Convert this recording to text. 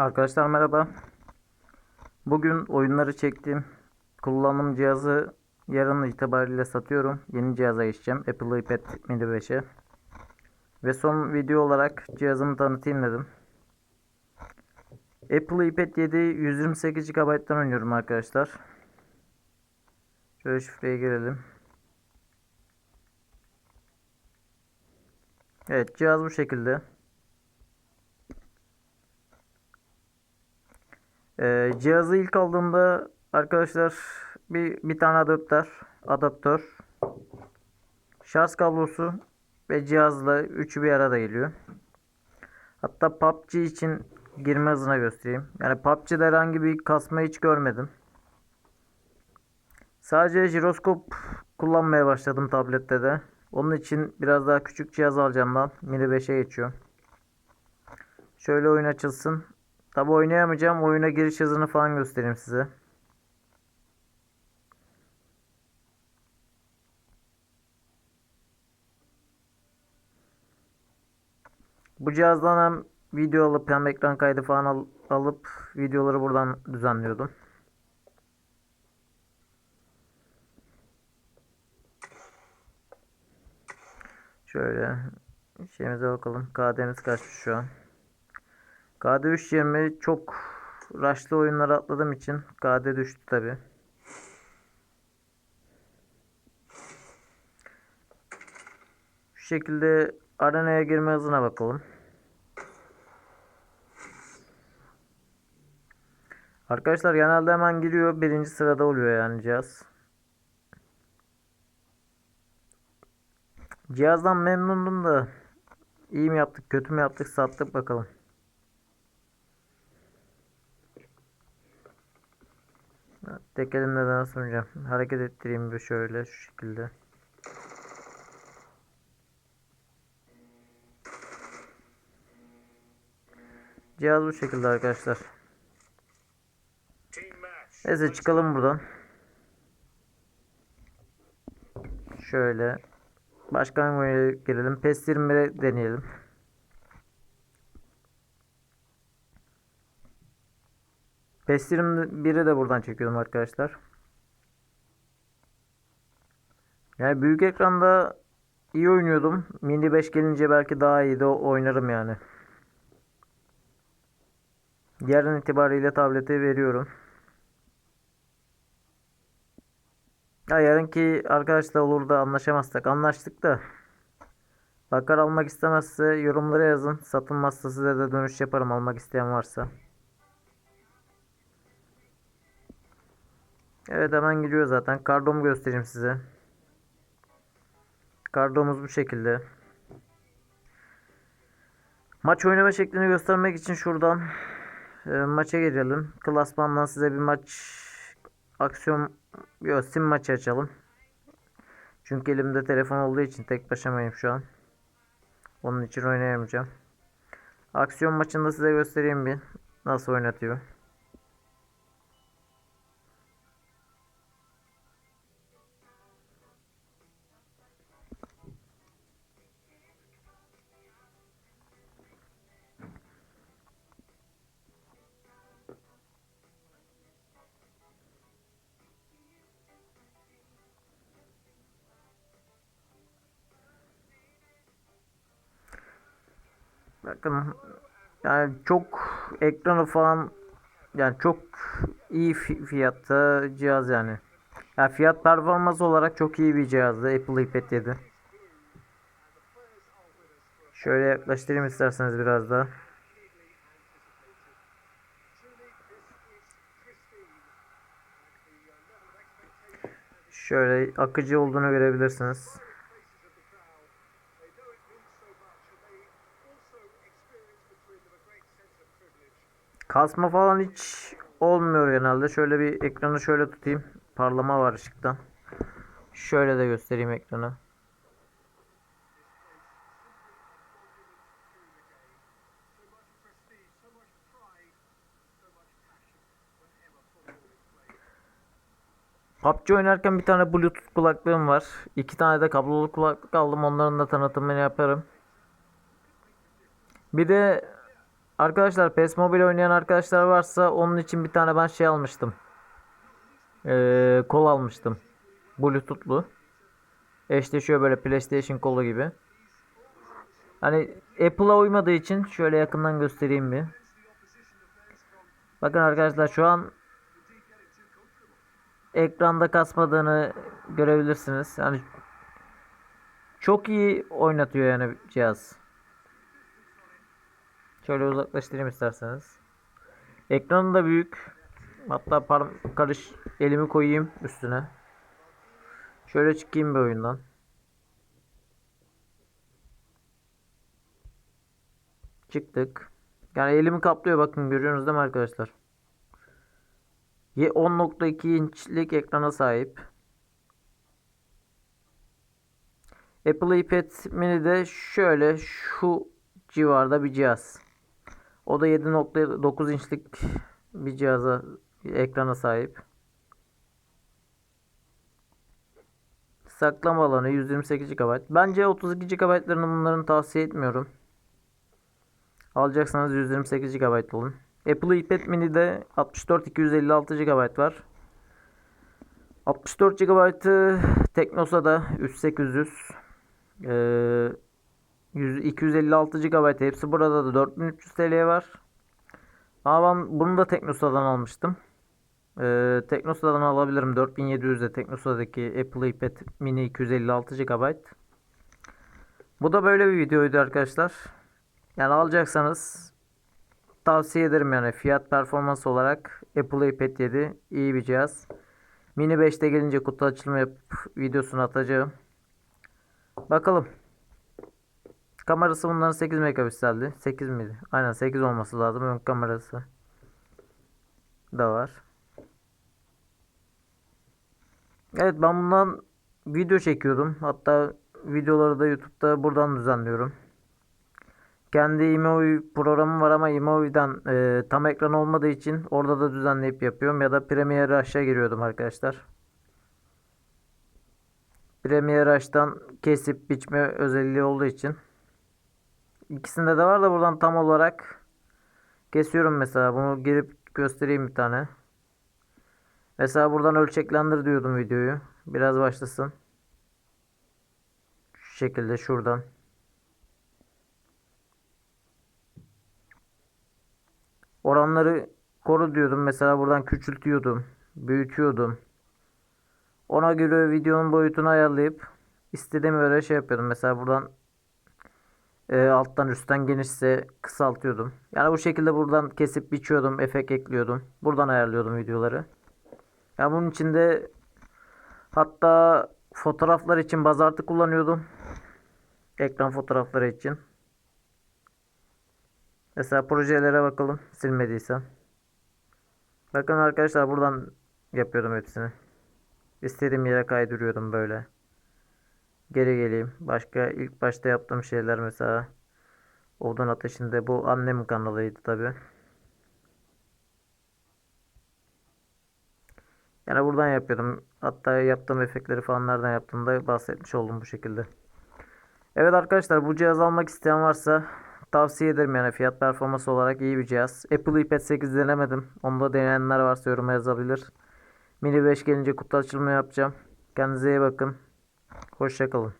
Arkadaşlar merhaba. Bugün oyunları çektiğim kullanım cihazı yarın itibariyle satıyorum. Yeni cihaza geçeceğim. Apple iPad mini 5'e. Ve son video olarak cihazımı tanıtayım dedim. Apple iPad 7 128 GB'dan oynuyorum arkadaşlar. Şöyle şifreye girelim. Evet cihaz bu şekilde. Ee, cihazı ilk aldığımda arkadaşlar bir bir tane adaptör, adaptör, şarj kablosu ve cihazla üçü bir arada geliyor. Hatta PUBG için girme hızına göstereyim. Yani PUBG'de herhangi bir kasma hiç görmedim. Sadece jiroskop kullanmaya başladım tablette de. Onun için biraz daha küçük cihaz alacağım lan. Mini 5'e geçiyor. Şöyle oyun açılsın. Tabi oynayamayacağım. Oyuna giriş hızını falan göstereyim size. Bu cihazdan hem video alıp hem ekran kaydı falan al- alıp videoları buradan düzenliyordum. Şöyle şeyimize bakalım. KD'miz kaçmış şu an. KD 320 çok rushlı oyunlara atladığım için KD düştü tabi. Şu şekilde arenaya girme hızına bakalım. Arkadaşlar genelde hemen giriyor. Birinci sırada oluyor yani cihaz. Cihazdan memnundum da iyi mi yaptık kötü mü yaptık sattık bakalım. Tek elimle daha sunacağım. Hareket ettireyim bir şöyle şu şekilde. Cihaz bu şekilde arkadaşlar. Neyse çıkalım buradan. Şöyle. Başka oyuna girelim? PES 21'e deneyelim. PES 21'i de buradan çekiyorum arkadaşlar. Yani büyük ekranda iyi oynuyordum. Mini 5 gelince belki daha iyi de oynarım yani. Yarın itibariyle tablete veriyorum. Ya yarınki arkadaşla olur da anlaşamazsak anlaştık da. Bakar almak istemezse yorumlara yazın. Satılmazsa size de dönüş yaparım almak isteyen varsa. Evet hemen gidiyor zaten. Kardomu göstereyim size. Kardomuz bu şekilde. Maç oynama şeklini göstermek için şuradan e, maça girelim. Klasmandan size bir maç aksiyon yok sim maçı açalım. Çünkü elimde telefon olduğu için tek başımayım şu an. Onun için oynayamayacağım. Aksiyon maçında size göstereyim bir nasıl oynatıyor. Bakın yani çok ekranı falan yani çok iyi fi- fiyatta cihaz yani. Ya fiyat performans olarak çok iyi bir cihazdı Apple iPad 7. Şöyle yaklaştırayım isterseniz biraz daha. Şöyle akıcı olduğunu görebilirsiniz. Kasma falan hiç olmuyor genelde. Şöyle bir ekranı şöyle tutayım. Parlama var ışıktan. Şöyle de göstereyim ekranı. PUBG oynarken bir tane Bluetooth kulaklığım var. İki tane de kablolu kulaklık aldım. Onların da tanıtımını yaparım. Bir de Arkadaşlar PES Mobile oynayan arkadaşlar varsa onun için bir tane ben şey almıştım. Ee, kol almıştım. Bluetooth'lu. Eşleşiyor böyle PlayStation kolu gibi. Hani Apple'a uymadığı için şöyle yakından göstereyim bir. Bakın arkadaşlar şu an ekranda kasmadığını görebilirsiniz. Yani çok iyi oynatıyor yani cihaz. Şöyle uzaklaştırayım isterseniz. Ekranı da büyük. Hatta par karış elimi koyayım üstüne. Şöyle çıkayım bir oyundan. Çıktık. Yani elimi kaplıyor bakın görüyorsunuz değil mi arkadaşlar? Ye 10.2 inçlik ekrana sahip. Apple iPad mini de şöyle şu civarda bir cihaz. O da 7.9 inçlik bir cihaza ekrana sahip. Saklama alanı 128 GB. Bence 32 GB'larını bunların tavsiye etmiyorum. Alacaksanız 128 GB olun. Apple iPad mini'de 64 256 GB var. 64 GB'ı Teknosa'da 3800 ee, 100, 256 GB hepsi burada da 4300 TL var. Ama ben bunu da Teknosa'dan almıştım. Ee, Teknosa'dan alabilirim. 4700'de Teknosa'daki Apple iPad mini 256 GB. Bu da böyle bir videoydu arkadaşlar. Yani alacaksanız tavsiye ederim yani fiyat performans olarak Apple iPad 7 iyi bir cihaz. Mini 5'te gelince kutu açılımı yapıp videosunu atacağım. Bakalım. Kamerası bunların 8 megapikseldi. 8 miydi? Aynen 8 olması lazım. Ön kamerası da var. Evet ben bundan video çekiyordum. Hatta videoları da YouTube'da buradan düzenliyorum. Kendi iMovie programım var ama iMovie'den e, tam ekran olmadığı için orada da düzenleyip yapıyorum. Ya da Premiere Rush'a giriyordum arkadaşlar. Premiere Rush'tan kesip biçme özelliği olduğu için. İkisinde de var da buradan tam olarak kesiyorum mesela. Bunu girip göstereyim bir tane. Mesela buradan ölçeklendir diyordum videoyu. Biraz başlasın. Şu şekilde şuradan. Oranları koru diyordum. Mesela buradan küçültüyordum. Büyütüyordum. Ona göre videonun boyutunu ayarlayıp istediğim öyle şey yapıyordum. Mesela buradan e, alttan üstten genişse kısaltıyordum. Yani bu şekilde buradan kesip biçiyordum. Efekt ekliyordum. Buradan ayarlıyordum videoları. Yani bunun içinde hatta fotoğraflar için bazartı kullanıyordum. Ekran fotoğrafları için. Mesela projelere bakalım silmediysem. Bakın arkadaşlar buradan yapıyordum hepsini. İstediğim yere kaydırıyordum böyle. Geri geleyim. Başka ilk başta yaptığım şeyler mesela Odun Ateşi'nde bu annemin kanalıydı tabi. Yani buradan yapıyordum. Hatta yaptığım efektleri falan nereden yaptığımda bahsetmiş oldum bu şekilde. Evet arkadaşlar bu cihaz almak isteyen varsa tavsiye ederim yani fiyat performans olarak iyi bir cihaz. Apple iPad 8 denemedim. Onu da deneyenler varsa yoruma yazabilir. Mini 5 gelince kutu açılımı yapacağım. Kendinize iyi bakın. Hoşçakalın.